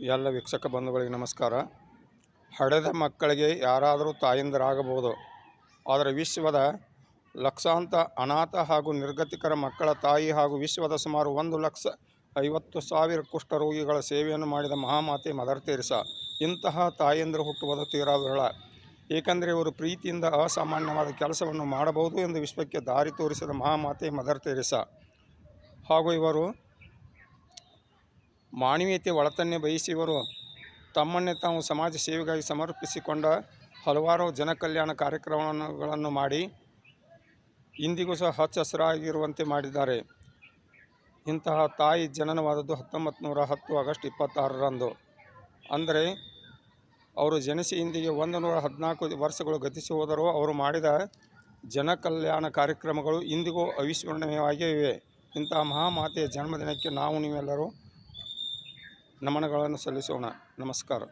ಎಲ್ಲ ವೀಕ್ಷಕ ಬಂಧುಗಳಿಗೆ ನಮಸ್ಕಾರ. ಹಡೆದ ಮಕ್ಕಳಿಗೆ ಯಾರಾದರೂ ತಾಯಂದಿರಾಗಬಹುದು. ಆದರೆ ವಿಶ್ವದ ಲಕ್ಷಾಂತ ಅನಾಥ ಹಾಗೂ ನಿರ್ಗತಿಕರ ಮಕ್ಕಳ ತಾಯಿ ಹಾಗೂ ವಿಶ್ವದ ಸುಮಾರು ಒಂದು ಲಕ್ಷ ಐವತ್ತು ಸಾವಿರ ಕುಷ್ಠರೋಗಿಗಳ ಸೇವೆಯನ್ನು ಮಾಡಿದ ಮಹಾಮಾತೆ ಮದರ್ ತೇರಿಸ. ಇಂತಹ ತಾಯಂದಿರು ಹುಟ್ಟುವುದು ತೀರಾ ವಿರಳ. ಏಕೆಂದರೆ ಇವರು ಪ್ರೀತಿಯಿಂದ ಅಸಾಮಾನ್ಯವಾದ ಕೆಲಸವನ್ನು ಮಾಡಬಹುದು ಎಂದು ವಿಶ್ವಕ್ಕೆ ದಾರಿ ತೋರಿಸಿದ ಮಹಾಮಾತೆ ಮದರ್ ತೇರಿಸ. ಹಾಗೂ ಇವರು ಮಾನವೀಯತೆ ಒಳತನ್ನೇ ಬಯಸಿ ಇವರು ತಮ್ಮನ್ನೇ ತಾವು ಸಮಾಜ ಸೇವೆಗಾಗಿ ಸಮರ್ಪಿಸಿಕೊಂಡ ಹಲವಾರು ಜನಕಲ್ಯಾಣ ಕಾರ್ಯಕ್ರಮಗಳನ್ನು ಮಾಡಿ ಇಂದಿಗೂ ಸಹ ಹಚ್ಚ ಹಸಿರಾಗಿರುವಂತೆ ಮಾಡಿದ್ದಾರೆ. ಇಂತಹ ತಾಯಿ ಜನನವಾದದ್ದು ಹತ್ತೊಂಬತ್ತು ನೂರ ಹತ್ತು ಆಗಸ್ಟ್ ಇಪ್ಪತ್ತಾರರಂದು. ಅಂದರೆ ಅವರು ಜನಿಸಿ ಇಂದಿಗೆ ಒಂದು ನೂರ ಹದಿನಾಲ್ಕು ವರ್ಷಗಳು ಗತಿಸಿ ಹೋದರೂ ಅವರು ಮಾಡಿದ ಜನ ಕಲ್ಯಾಣ ಕಾರ್ಯಕ್ರಮಗಳು ಇಂದಿಗೂ ಅವಿಸ್ಮರಣೀಯವಾಗಿಯೇ ಇವೆ ಇಂತಹ ಮಹಾಮಾತೆಯ ಜನ್ಮದಿನಕ್ಕೆ ನಾವು ನೀವೆಲ್ಲರೂ ನಮನಗಳನ್ನು ಸಲ್ಲಿಸೋಣ. ನಮಸ್ಕಾರ.